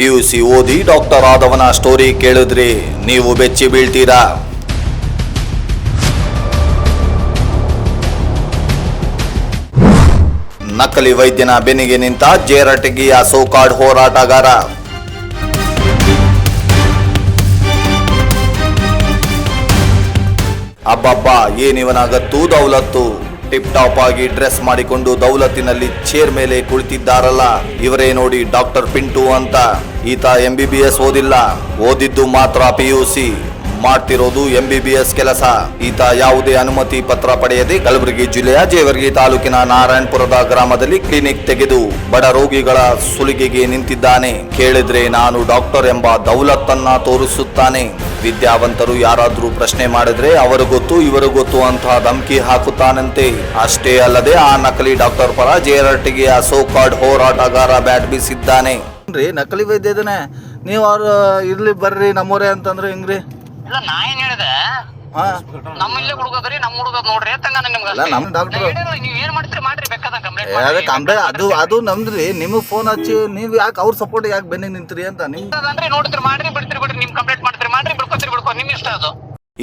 P U C ಓದಿ doctor ಆದವನ story ಕೇಳಿದ್ರಿ. ನೀವು ಬೆಚ್ಚಿ ಬೀಳ್ತೀರಾ? ನಕಲಿ ವೈದ್ಯನ ಬೆನಿಗೆ ನಿಂತ ಜೇರಟಗಿಯ ಸೋಕಾಡ್ ಹೋರಾಟಗಾರ. ಅಬ್ಬಬ್ಬಾ, ಏನಿವನ ಗತ್ತು, ದೌಲತ್ತು? ಟಿಪ್ ಟಾಪ್ ಆಗಿ ಡ್ರೆಸ್ ಮಾಡಿಕೊಂಡು ದೌಲತ್ತಿನಲ್ಲಿ ಚೇರ್ ಮೇಲೆ ಕುಳಿತಿದ್ದಾರಲ್ಲ? ಇವರೇ ನೋಡಿ ಡಾಕ್ಟರ್ ಪಿಂಟು ಅಂತ. ಈತ ಎಂ ಬಿ ಬಿ ಎಸ್ ಓದಿಲ್ಲ. ಓದಿದ್ದು ಮಾತ್ರ ಪಿ ಯು ಸಿ ಮಾಡ್ತಿರೋದು ಎಂಬಿಬಿಎಸ್ ಕೆಲಸ. ಈತ ಯಾವುದೇ ಅನುಮತಿ ಪತ್ರ ಪಡೆಯದೆ ಕಲಬುರಗಿ ಜಿಲ್ಲೆಯ ಜೇವರ್ಗಿ ತಾಲೂಕಿನ ನಾರಾಯಣಪುರದ ಗ್ರಾಮದಲ್ಲಿ ಕ್ಲಿನಿಕ್ ತೆಗೆದು ಬಡ ರೋಗಿಗಳ ಸುಲಿಗೆಗೆ ನಿಂತಿದ್ದಾನೆ. ಕೇಳಿದ್ರೆ ನಾನು ಡಾಕ್ಟರ್ ಎಂಬ ದೌಲತ್ತನ್ನ ತೋರಿಸುತ್ತಾನೆ. ವಿದ್ಯಾವಂತರು ಯಾರಾದ್ರೂ ಪ್ರಶ್ನೆ ಮಾಡಿದ್ರೆ ಅವರು ಗೊತ್ತು, ಇವರು ಗೊತ್ತು ಅಂತ ಧಮಕಿ ಹಾಕುತ್ತಾನಂತೆ. ಅಷ್ಟೇ ಅಲ್ಲದೆ ಆ ನಕಲಿ ಡಾಕ್ಟರ್ ಪರ ಜೇರಟ್ಟಿಗೆಯ ಸೋಕಾಡ್ ಹೋರಾಟಗಾರ ಬ್ಯಾಟ್ ಬೀಸಿದ್ದಾನೆ. ನಕಲಿ ವೈದ್ಯ ನೀವು ಅವ್ರು ಇರ್ಲಿ ಬರ್ರಿ ನಮ್ಮೂರೇ ಅಂತಂದ್ರೆ ಹೆಂಗ್ರಿ? ಇಲ್ಲ ನಾ ಏನ್ ಹೇಳಿದೆ? ಹಾ. ನಮ್ಮ ಇಲ್ಲೇ ಹುಡುಗದ್ರಿ ನಮ್ಮ ಹುಡುಗದ್ ನೋಡ್ರಿ ಅಂತ ನಾನು ನಿಮ್ಗೆ ಅಲ್ಲ, ನಮ್ doctor- ನೀವ್ ಏನ್ ಮಾಡ್ತೀರಿ ಮಾಡ್ರಿ ಬೇಕಾದ ಕಂಪ್ಲೇಂಟ್ ಅದೇ ಅದು ಅದು ನಮ್ದ್ರಿ. ನಿಮಗೆ ಫೋನ್ ಹಚ್ಚಿ ನೀವು ಯಾಕೆ ಅವ್ರ ಸಪೋರ್ಟ್ ಯಾಕೆ ಬೆನ್ನಿಗೆ ನಿಂತ್ರಿ ಅಂತ ನಿಮ್ ನೋಡ್ತೀರಿ ಮಾಡ್ರಿ ಬಿಡ್ತೀರಿ ಬಿಡ್ರಿ ನಿಮ್ ಕಂಪ್ಲೇಂಟ್ ಮಾಡ್ತೀರಿ ಮಾಡ್ರಿ ಬಿಡ್ಕೋತೀರಿ ಬಿಡ್ಕೋ ನಿಮ್ ಇಷ್ಟ ಅದು.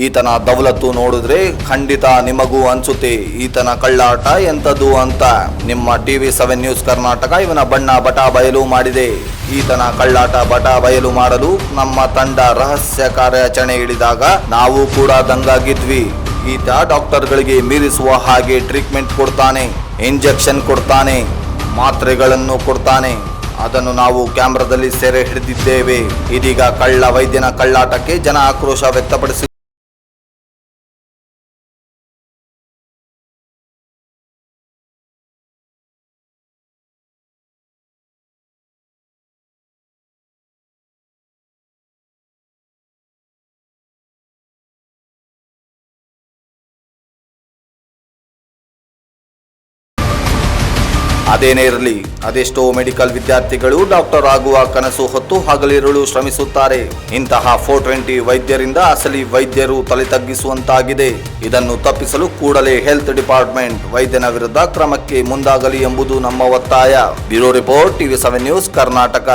ಈತನ ದೌಲತ್ತು ನೋಡಿದ್ರೆ ಖಂಡಿತ ನಿಮಗೂ ಅನ್ಸುತ್ತೆ, ಈತನ ಕಳ್ಳಾಟ ಎಂತದ್ದು ಅಂತ. ನಿಮ್ಮ ಟಿವಿ ಸೆವೆನ್ ನ್ಯೂಸ್ ಕರ್ನಾಟಕ ಇವನ ಬಣ್ಣ ಬಟ ಬಯಲು ಮಾಡಿದೆ. ಈತನ ಕಳ್ಳಾಟ ಬಟ ಬಯಲು ಮಾಡಲು ನಮ್ಮ ತಂಡ ರಹಸ್ಯ ಕಾರ್ಯಾಚರಣೆ ಇಳಿದಾಗ ನಾವು ಕೂಡ ದಂಗಾಗಿದ್ವಿ. ಈತ ಡಾಕ್ಟರ್ಗಳಿಗೆ ಮೀರಿಸುವ ಹಾಗೆ ಟ್ರೀಟ್ಮೆಂಟ್ ಕೊಡ್ತಾನೆ, ಇಂಜೆಕ್ಷನ್ ಕೊಡ್ತಾನೆ, ಮಾತ್ರೆಗಳನ್ನು ಕೊಡ್ತಾನೆ. ಅದನ್ನು ನಾವು ಕ್ಯಾಮ್ರಾದಲ್ಲಿ ಸೆರೆ ಹಿಡಿದಿದ್ದೇವೆ. ಇದೀಗ ಕಳ್ಳ ವೈದ್ಯನ ಕಳ್ಳಾಟಕ್ಕೆ ಜನ ಆಕ್ರೋಶ ವ್ಯಕ್ತಪಡಿಸಿ ಅದೇನೇ ಇರಲಿ, ಅದೆಷ್ಟೋ ಮೆಡಿಕಲ್ ವಿದ್ಯಾರ್ಥಿಗಳು ಡಾಕ್ಟರ್ ಆಗುವ ಕನಸು ಹೊತ್ತು ಹಗಲಿರುಳು ಶ್ರಮಿಸುತ್ತಾರೆ. ಇಂತಹ ಫೋರ್ ಟ್ವೆಂಟಿ ವೈದ್ಯರಿಂದ ಅಸಲಿ ವೈದ್ಯರು ತಲೆ ತಗ್ಗಿಸುವಂತಾಗಿದೆ. ಇದನ್ನು ತಪ್ಪಿಸಲು ಕೂಡಲೇ ಹೆಲ್ತ್ ಡಿಪಾರ್ಟ್ಮೆಂಟ್ ವೈದ್ಯನ ವಿರುದ್ಧ ಕ್ರಮಕ್ಕೆ ಮುಂದಾಗಲಿ ಎಂಬುದು ನಮ್ಮ ಒತ್ತಾಯ. Bureau report, TV seven news, Karnataka.